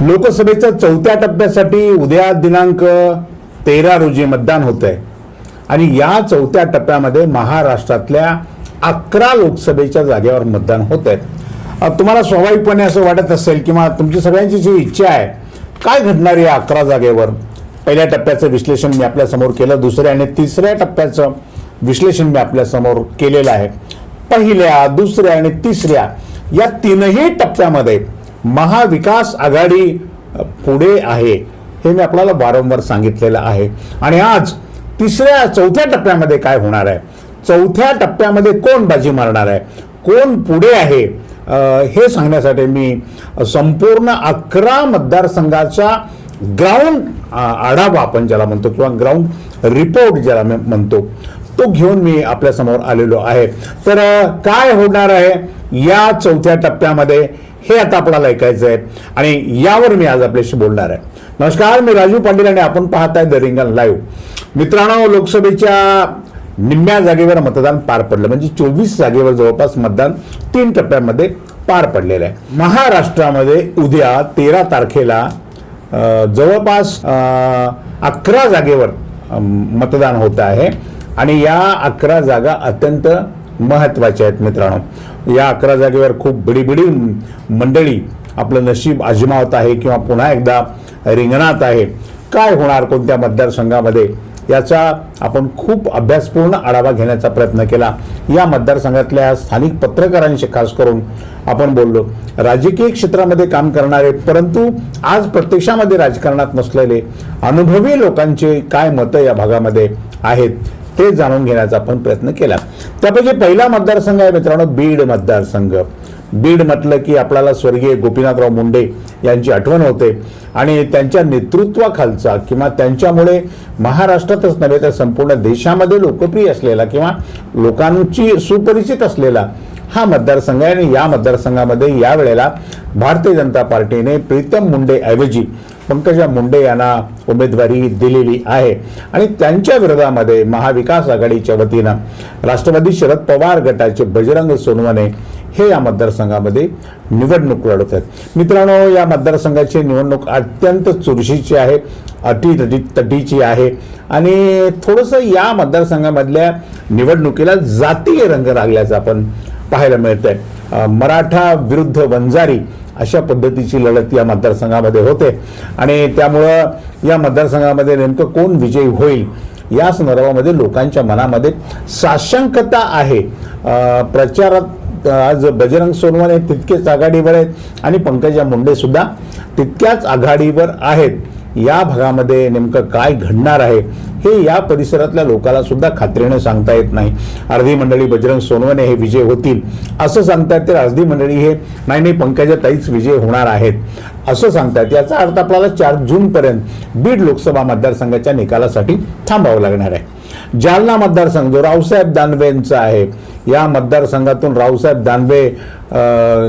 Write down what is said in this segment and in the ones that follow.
लोकसभेच्या चौथ्या टप्प्यासाठी उद्या दिनांक तेरा रोजी मतदान होत आहे आणि या चौथ्या टप्प्यामध्ये महाराष्ट्रातल्या अकरा लोकसभेच्या जागेवर मतदान होत आहे तुम्हाला स्वाभाविकपणे असं वाटत असेल किंवा तुमची सगळ्यांची जी इच्छा आहे काय घडणार या अकरा जागेवर? पहिल्या टप्प्याचं विश्लेषण मी आपल्यासमोर केलं दुसऱ्या आणि तिसऱ्या टप्प्याचं विश्लेषण मी आपल्यासमोर केलेलं आहे. पहिल्या दुसऱ्या आणि तिसऱ्या या तीनही टप्प्यामध्ये महाविकास आघाडी पुढे आहे हे मी आपल्याला वारंवार सांगितलेलं आहे. आणि आज तिसऱ्या चौथ्या टप्प्यामध्ये काय होणार आहे? चौथ्या टप्प्यामध्ये कोण बाजी मारणार आहे? कोण पुढे आहे? हे सांगण्यासाठी मी संपूर्ण अकरा मतदारसंघाचा ग्राउंड आढावा आपण ज्याला म्हणतो किंवा ग्राउंड रिपोर्ट ज्याला म्हणतो तो घेऊन मी आपल्यासमोर आलेलो आहे. तर काय होणार आहे? या चौथ्या टप्प्यामध्ये हे आता आपल्याला ऐकायचं आहे आणि यावर मी आज आपल्याशी बोलणार आहे. नमस्कार मी राजू पाटील आणि आपण पाहत आहे द रिंगण लाईव्ह मित्रांनो लोकसभेच्या निम्म्या जागेवर मतदान पार पडलं. म्हणजे चोवीस जागेवर जवळपास मतदान तीन टप्प्यामध्ये पार पडलेलं आहे. महाराष्ट्रामध्ये उद्या तेरा तारखेला जवळपास अकरा जागेवर मतदान होत आहे. आणि या अकरा जागा अत्यंत महत्त्वाच्या आहेत मित्रांनो. या अकरा जागेवर खूप बिडीबिडी मंडळी आपलं नशीब आजमावत आहे किंवा पुन्हा एकदा रिंगणात आहे. काय होणार कोणत्या मतदारसंघामध्ये? याचा आपण खूप अभ्यासपूर्ण आढावा घेण्याचा प्रयत्न केला. या मतदारसंघातल्या स्थानिक पत्रकारांशी खास करून आपण बोललो. राजकीय क्षेत्रामध्ये काम करणारे परंतु आज प्रत्यक्षामध्ये राजकारणात नसलेले अनुभवी लोकांचे काय मतं या भागामध्ये आहेत? ते जाणून घेण्याचा आपण प्रयत्न केला. त्यापैकी पहिला मतदारसंघ आहे मित्रांनो बीड मतदारसंघ. बीड म्हटलं की आपल्याला स्वर्गीय गोपीनाथराव मुंडे यांची आठवण होते आणि त्यांच्या नेतृत्वाखालचा किंवा त्यांच्यामुळे महाराष्ट्रातच नव्हे तर संपूर्ण देशामध्ये लोकप्रिय असलेला किंवा लोकांची सुपरिचित असलेला हा मतदारसंघ आहे आणि या मतदारसंघामध्ये यावेळेला भारतीय जनता पार्टीने प्रीतम मुंडे ऐवजी पंकजा मुंडे यांना उमेदवारी दिलेली आहे. आणि त्यांच्या विरोधामध्ये महाविकास आघाडीच्या वतीनं राष्ट्रवादी शरद पवार गटाचे बजरंग सोनवणे हे या मतदारसंघामध्ये निवडणूक लढवत आहेत. मित्रांनो या मतदारसंघाची निवडणूक अत्यंत चुरशीची आहे अटी तटी तटीची आहे आणि थोडंसं या मतदारसंघामधल्या निवडणुकीला जातीय रंग लागल्याचं आपण पाहायला मिळतंय. आहे मराठा विरुद्ध वंजारी अशा पद्धतीची लढत या मतदारसंघामध्ये होते. आणि त्यामुळं या मतदारसंघामध्ये नेमकं कोण विजयी होईल या संदर्भामध्ये लोकांच्या मनामध्ये साशंकता आहे. प्रचारात आज बजरंग सोनवाने तितकेच आघाडीवर आहेत आणि पंकजा मुंडे सुद्धा तितक्याच आघाडीवर आहेत. या भागामध्ये नेमकं काय घडणार आहे हे या परिसरातल्या लोकांना सुद्धा खात्रीने सांगता येत नाही. अर्धी मंडळी बजरंग सोनवणे हे विजय होतील. असं सांगतात तर अर्धी मंडळी हे नाही नाही पंकजा ताईच विजय होणार आहेत. असं सांगतात याचा अर्थ आपल्याला चार जूनपर्यंत बीड लोकसभा मतदारसंघाच्या निकालासाठी थांबावं लागणार आहे. जालना मतदारसंघ जो रावसाहेब दानवेंचा आहे या मतदारसंघातून रावसाहेब दानवे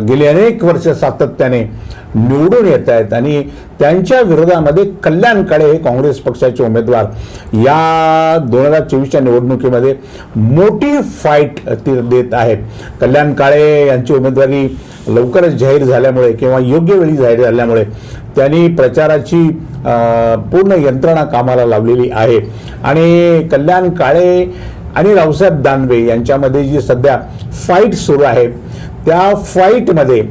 गेली अनेक वर्ष सातत्याने निवडून येत आहेत आणि त्यांच्या विरोधामध्ये कल्याण काळे हे काँग्रेस पक्षाचे उमेदवार. या दोन हजार चोवीसच्या निवडणुकीमध्ये मोठी फाईट ती देत आहेत. कल्याण काळे यांची उमेदवारी लवकरच जाहीर झाल्यामुळे किंवा योग्य वेळी जाहीर झाल्यामुळे त्यांनी प्रचाराची पूर्ण यंत्रणा कामाला लावलेली आहे. आणि कल्याण काळे आणि रावसाहेब दानवे यांच्यामध्ये जी सध्या फाईट सुरू आहे त्या फाईटमध्ये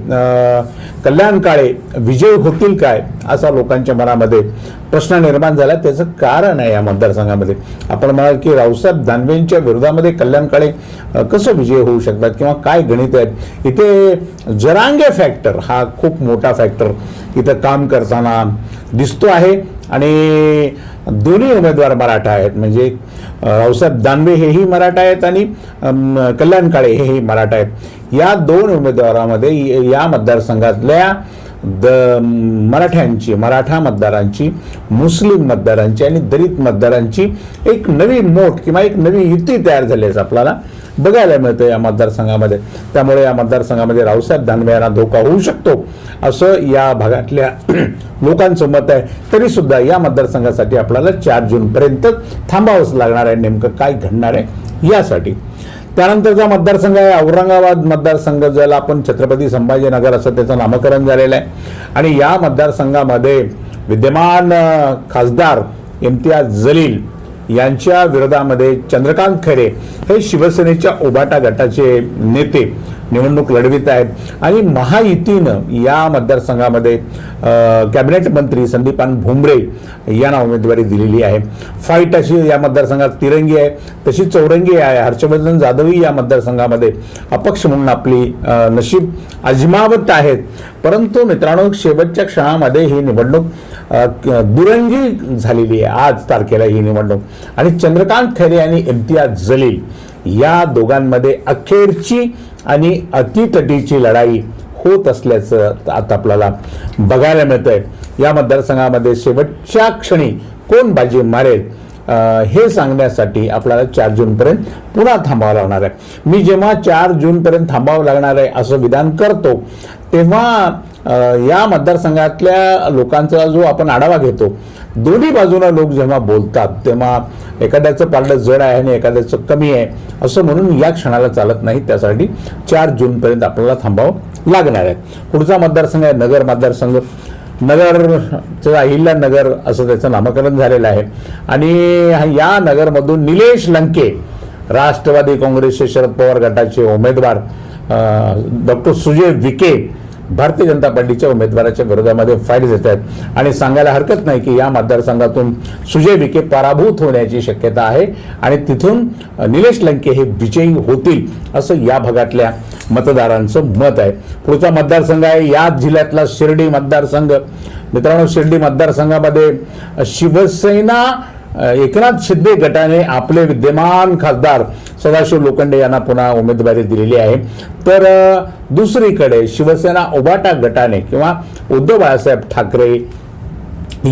कल्याण काळे विजय होतील काय असा लोकांच्या मनामध्ये प्रश्न निर्माण झाला. त्याचं कारण आहे या मतदारसंघामध्ये. आपण म्हणाल की रावसाहेब दानवेंच्या विरोधामध्ये कल्याण काळे कसं विजय होऊ शकतात किंवा काय गणित आहेत? इथे जरांगे फॅक्टर हा खूप मोठा फॅक्टर इथं काम करताना दिसतो आहे. आणि दोन्ही उमेदवार मराठा आहेत. म्हणजे रावसाहेब दानवे हेही मराठा आहेत आणि कल्याण काळे हेही मराठा आहेत. या दोन उमेदवारामध्ये या मतदारसंघातल्या द मराठ्यांची मराठा मतदारांची मुस्लिम मतदारांची आणि दलित मतदारांची एक नवी मोठ किंवा एक नवी युती तयार झाली आहे आपल्याला बघायला मिळतं या मतदारसंघामध्ये. त्यामुळे या मतदारसंघामध्ये रावसाहेब दानवे यांना धोका होऊ शकतो असं या भागातल्या लोकांचं मत आहे. तरी सुद्धा या मतदारसंघासाठी आपल्याला चार जूनपर्यंत थांबावंच लागणार आहे. नेमकं काय घडणार आहे यासाठी त्यानंतरचा मतदारसंघ आहे औरंगाबाद मतदारसंघ ज्याला आपण छत्रपती संभाजीनगर असं त्याचं नामकरण झालेलं आहे. आणि या मतदारसंघामध्ये विद्यमान खासदार इम्तियाज जलील यांच्या विरोधामध्ये चंद्रकांत खैरे हे शिवसेनेच्या ओबाटा गटाचे नेते निवडणूक लढवित आहेत. आणि महायुतीनं या मतदारसंघामध्ये कॅबिनेट मंत्री संदीपान भुमरे यांना उमेदवारी दिलेली आहे. फाईट अशी या मतदारसंघात तिरंगी आहे तशी चौरंगी आहे. हर्षवर्धन जाधवही या मतदारसंघामध्ये अपक्ष म्हणून आपली नशीब अजमावत आहेत. परंतु मित्रांनो शेवटच्या क्षणामध्ये ही निवडणूक दुरंगी झालेली आहे. आज तारखेला ही निवडणूक. आणि चंद्रकांत खैरे आणि इम्तियाज जलील या दोघांमध्ये अखेरची आणि अतितटीची लढाई होत असल्याचं आता आपल्याला बघायला मिळतंय. या मतदारसंघामध्ये शेवटच्या क्षणी कोण बाजी मारेल? हे सांगण्यासाठी आपल्याला चार जूनपर्यंत पुन्हा थांबावं लागणार आहे. मी जेव्हा चार जूनपर्यंत थांबावं लागणार आहे असं विधान करतो तेव्हा या मतदारसंघातल्या लोकांचा जो आपण आढावा घेतो दोन्ही बाजूला लोक जेव्हा बोलतात तेव्हा एखाद्याचं पारडं जड आहे आणि एखाद्याचं कमी आहे असं म्हणून या क्षणाला चालत नाही. त्यासाठी चार जूनपर्यंत आपल्याला थांबावं लागणार आहे. पुढचा मतदारसंघ आहे नगर मतदारसंघ. नगरचं अहिल्या नगर असं त्याचं नामकरण झालेलं आहे. आणि या नगरमधून निलेश लंके राष्ट्रवादी काँग्रेसचे शरद पवार गटाचे उमेदवार डॉक्टर सुजय विखे भारतीय जनता पार्टीच्या उमेदवाराच्या विरोधामध्ये फाईट देत आहेत. आणि सांगायला हरकत नाही की या मतदारसंघातून सुजय विखे पराभूत होण्याची शक्यता आहे आणि तिथून निलेश लंके हे विजयी होतील असं या भागातल्या मतदारांचं मत आहे. पुढचा मतदारसंघ आहे याच जिल्ह्यातला शिर्डी मतदारसंघ. मित्रांनो शिर्डी मतदारसंघामध्ये शिवसेना एकनाथ शिंदे गटाने आपले विद्यमान खासदार सदाशिव लोखंडे यांना पुन्हा उमेदवारी दिलेली आहे. तर दुसरीकडे शिवसेना उबाटा गटाने किंवा उद्धव बाळासाहेब ठाकरे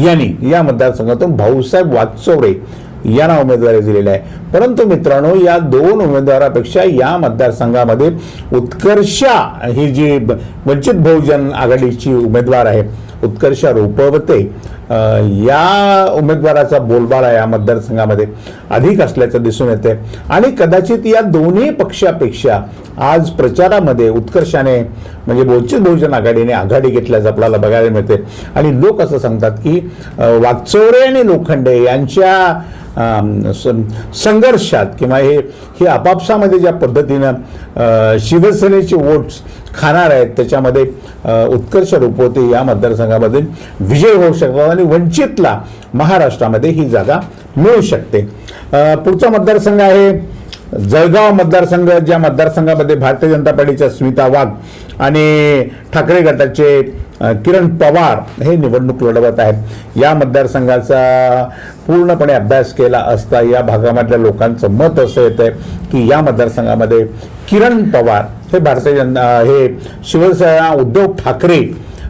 यांनी या मतदारसंघातून भाऊसाहेब वाचोरे यांना उमेदवारी दिलेली आहे. परंतु मित्रांनो या दोन उमेदवारापेक्षा या मतदारसंघामध्ये उत्कर्षा ही जी ब- वंचित बहुजन आघाडीची उमेदवार आहे उत्कर्षा रोपवते या उमेदवाराचा बोलबाला या मतदारसंघामध्ये अधिक असल्याचं दिसून येते आणि कदाचित या दोन्ही पक्षापेक्षा आज प्रचारामध्ये उत्कर्षाने म्हणजे वंचित बहुजन आघाडीने आघाडी घेतल्याचं आपल्याला बघायला मिळते आणि लोक असं सांगतात की अ, आणि लोखंडे यांच्या संघर्षात किंवा हे हे आपापसामध्ये ज्या पद्धतीनं शिवसेनेचे वोट्स खाणार आहेत त्याच्यामध्ये उत्कर्ष उत्कर्ष रूपवते या मतदारसंघामध्ये विजय होऊ शकतात आणि वंचितला महाराष्ट्रामध्ये ही जागा मिळू शकते. पुढचा मतदारसंघ आहे जळगाव मतदारसंघ ज्या मतदारसंघामध्ये भारतीय जनता पार्टीच्या स्मिता वाघ आणि ठाकरे गटाचे किरण पवार हे निवडणूक लढवत आहेत. या मतदारसंघाचा पूर्णपणे अभ्यास केला असता या भागामधल्या लोकांचं मत असं येतं की या मतदारसंघामध्ये किरण पवार हे भारतीय जनता हे शिवसेना उद्धव ठाकरे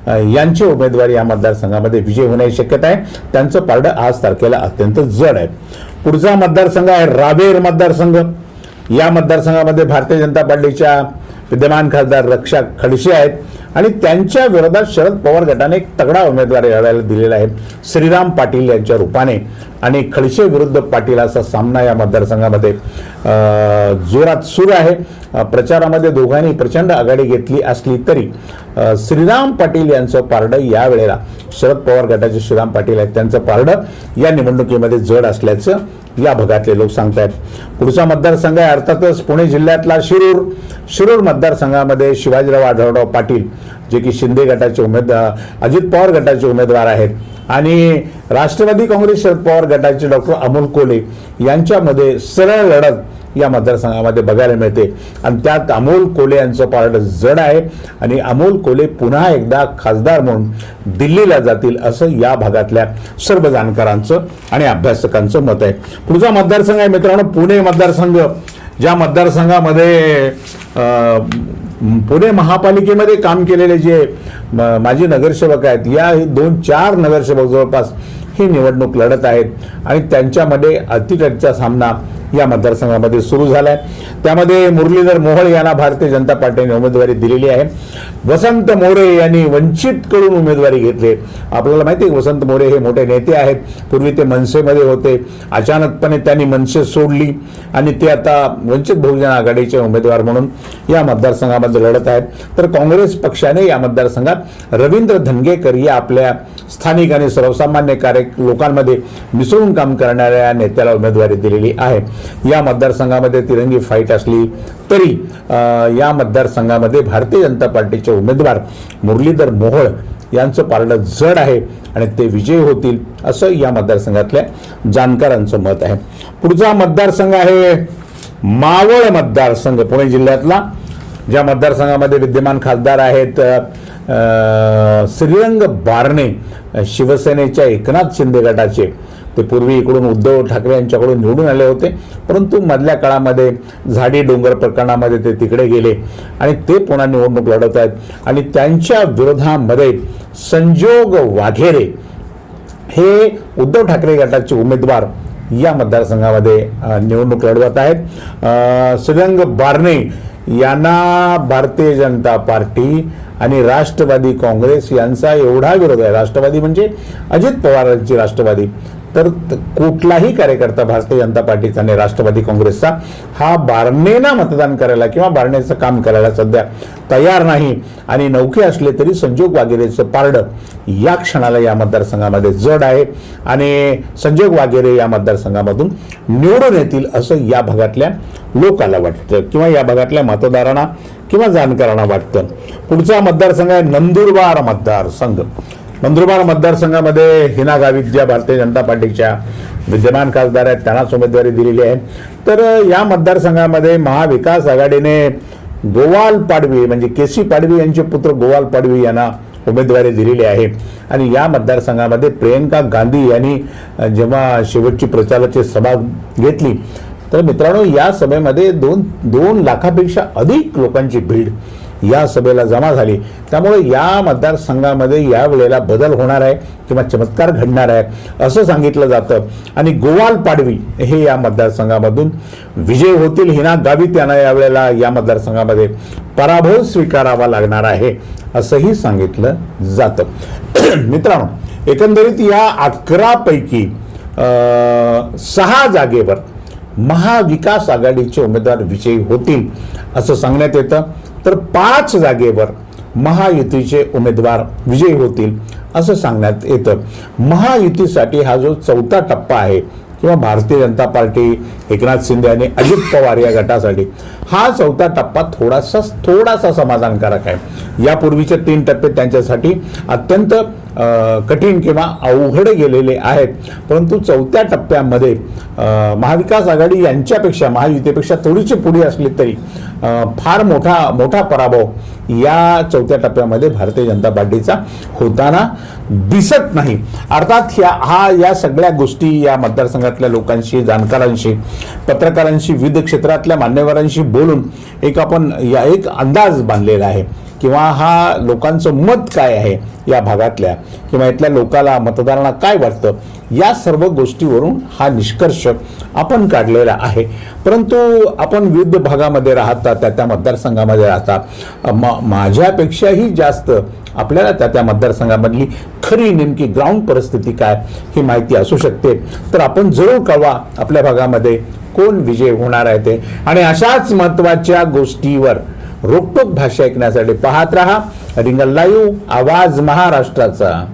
यांचे यांची उमेदवारी या मतदारसंघामध्ये विजय होण्याची शक्यता आहे. त्यांचं पारडं आज तारखेला अत्यंत जड आहे. पुढचा मतदारसंघ आहे रावेर मतदारसंघ. या मतदारसंघामध्ये भारतीय जनता पार्टीच्या विद्यमान खासदार रक्षा खडसे आहेत. आणि त्यांच्या विरोधात शरद पवार गटाने एक तगडा उमेदवार लढायला दिलेला आहे. श्रीराम पाटील यांच्या रूपाने. आणि खडसे विरुद्ध पाटील असा सामना या मतदारसंघामध्ये जोरात सुरू आहे. प्रचारामध्ये दोघांनी प्रचंड आघाडी घेतली असली तरी श्रीराम पाटील यांचं पारडं यावेळेला शरद पवार गटाचे श्रीराम पाटील आहेत त्यांचं पारडं या निवडणुकीमध्ये जड असल्याचं या भागातले लोक सांगतायत. पुढचा मतदारसंघ आहे. अर्थातच पुणे जिल्ह्यातला शिरूर शिरूर मतदारसंघामध्ये शिवाजीराव आढळराव पाटील जे की शिंदे गटाचे उमेदवार अजित पवार गटाचे उमेदवार आहेत. आणि राष्ट्रवादी काँग्रेस शरद पवार गटाचे डॉक्टर अमोल कोले यांच्यामध्ये सरळ लढत या मतदारसंघामध्ये बघायला मिळते. आणि त्यात अमोल कोले यांचं पार्ट जड आहे. आणि अमोल कोले पुन्हा एकदा खासदार म्हणून दिल्लीला जातील असं या भागातल्या सर्व जाणकारांचं आणि अभ्यासकांचं मत आहे. पुढचा मतदारसंघ आहे मित्रांनो पुणे मतदारसंघ. ज्या मतदारसंघामध्ये पुणे महापालिकेमध्ये काम केलेले जे माजी नगरसेवक आहेत या हे दोन चार नगरसेवक जवळपास ही निवडणूक लढत आहेत आणि त्यांच्यामध्ये अतिटटचा सामना या मतदारसंघामध्ये सुरू झालाय. त्यामध्ये मुरलीधर मोहोळ यांना भारतीय जनता पार्टीने उमेदवारी दिलेली आहे. वसंत मोरे यांनी वंचितकडून उमेदवारी घेतली. आपल्याला माहिती आहे वसंत मोरे हे मोठे नेते आहेत. पूर्वी ते मनसेमध्ये होते. अचानकपणे त्यांनी मनसे सोडली आणि ते आता वंचित बहुजन आघाडीचे उमेदवार म्हणून या मतदारसंघामध्ये लढत आहेत. तर काँग्रेस पक्षाने या मतदारसंघात रवींद्र धनगेकर या आपल्या स्थानिक आणि सर्वसामान्य कार्य लोकांमध्ये मिसळून काम करणाऱ्या नेत्याला उमेदवारी दिलेली आहे. या मतदारसंघामध्ये तिरंगी फाईट असली तरी या मतदारसंघामध्ये भारतीय जनता पार्टीचे उमेदवार मुरलीधर मोहोळ यांचं पारडं जड आहे आणि ते विजयी होतील असं या मतदारसंघातल्या जाणकारांचं मत आहे. पुढचा मतदारसंघ आहे मावळ मतदारसंघ पुणे जिल्ह्यातला ज्या मतदारसंघामध्ये विद्यमान खासदार आहेत श्रीरंग बारणे शिवसेनेच्या एकनाथ शिंदे गटाचे. ते पूर्वी इकडून उद्धव ठाकरे यांच्याकडून निवडून आले होते. परंतु मधल्या काळामध्ये झाडी डोंगर प्रकरणामध्ये ते तिकडे गेले. आणि ते पुन्हा निवडणूक लढत आहेत. आणि त्यांच्या विरोधामध्ये संजोग वाघेरे हे उद्धव ठाकरे गटाचे उमेदवार या मतदारसंघामध्ये निवडणूक लढवत आहेत. श्रीरंग बारणे यांना भारतीय जनता पार्टी आणि राष्ट्रवादी काँग्रेस यांचा एवढा विरोध आहे. राष्ट्रवादी म्हणजे अजित पवारांची राष्ट्रवादी. तर कुठलाही कार्यकर्ता भारतीय जनता पार्टीचा आणि राष्ट्रवादी काँग्रेसचा हा बारणेना मतदान करायला किंवा बारणेचं काम करायला सध्या तयार नाही. आणि नौके असले तरी संजोग वागेरेचं पारडं या क्षणाला या मतदारसंघामध्ये जड आहे. आणि संजोग वागेरे या मतदारसंघामधून निवडून येतील असं या भागातल्या लोकाला वाटतं. किंवा या भागातल्या मतदारांना किंवा जाणकारांना वाटतं. पुढचा मतदारसंघ आहे नंदुरबार मतदारसंघ. नंदुरबार मतदारसंघामध्ये हिना गावित ज्या भारतीय जनता पार्टीच्या विद्यमान खासदार आहेत त्यांनाच उमेदवारी दिलेली आहे. तर या मतदारसंघामध्ये महाविकास आघाडीने गोवाल पाडवी म्हणजे केसी पाडवी यांचे पुत्र गोवाल पाडवी यांना उमेदवारी दिलेली आहे. आणि या मतदारसंघामध्ये प्रियंका गांधी यांनी जेव्हा शेवटची प्रचाराची सभा घेतली तर मित्रांनो या सभेमध्ये दोन दोन लाखापेक्षा अधिक लोकांची भीड या सभेला जमा झाली. त्यामुळे या मतदारसंघामध्ये या वेळेला बदल होणार आहे किंवा चमत्कार घडणार आहे असं सांगितलं जातं. आणि गोवाल पाडवी हे या मतदारसंघामधून विजय होतील हिना गावित यांना यावेळेला या मतदारसंघामध्ये पराभव स्वीकारावा लागणार आहे असंही सांगितलं जातं. मित्रांनो एकंदरीत या अकरापैकी सहा जागेवर महाविकास आघाडीचे उमेदवार विजयी होतील असं सांगण्यात येतं. तर पाच जागेवर महायुतीचे उमेदवार विजयी होतील असं सांगण्यात येतं. महायुतीसाठी हा जो चौथा टप्पा आहे किंवा भारतीय जनता पार्टी एकनाथ शिंदे आणि अजित पवार या गटासाठी हा चौथा टप्पा थोडासा थोडासा समाधानकारक आहे. यापूर्वीचे तीन टप्पे त्यांच्यासाठी अत्यंत कठीण किंवा अवघड गेलेले आहेत. परंतु चौथ्या टप्प्यामध्ये महाविकास आघाडी यांच्यापेक्षा महायुतीपेक्षा थोडीशी पुढे असली तरी फार मोठा मोठा पराभव या चौथ्या टप्प्यामध्ये भारतीय जनता पार्टीचा होताना दिसत नाही. अर्थात ह्या हा या सगळ्या गोष्टी या मतदारसंघातल्या लोकांशी जाणकारांशी पत्रकारांशी विविध क्षेत्रातल्या मान्यवरांशी बोलून एक आपण या एक अंदाज बांधलेला आहे. किंवा हा लोकांचं मत काय आहे या भागातल्या किंवा इथल्या लोकाला मतदारांना काय वाटतं या सर्व गोष्टीवरून हा निष्कर्ष आपण काढलेला आहे. परंतु आपण विविध भागामध्ये राहता त्या त्या मतदारसंघामध्ये राहता. मा- माझ्यापेक्षाही जास्त आपल्याला त्या त्या मतदारसंघामधली खरी नेमकी ग्राउंड परिस्थिती काय ही माहिती असू शकते. तर आपण जरूर कळवा आपल्या भागामध्ये कोण विजय होणार आहे ते. आणि अशाच महत्त्वाच्या गोष्टीवर रोकटोक भाषा ऐकण्यासाठी पाहत रहा. रिंगल लाईव्ह आवाज महाराष्ट्राचा.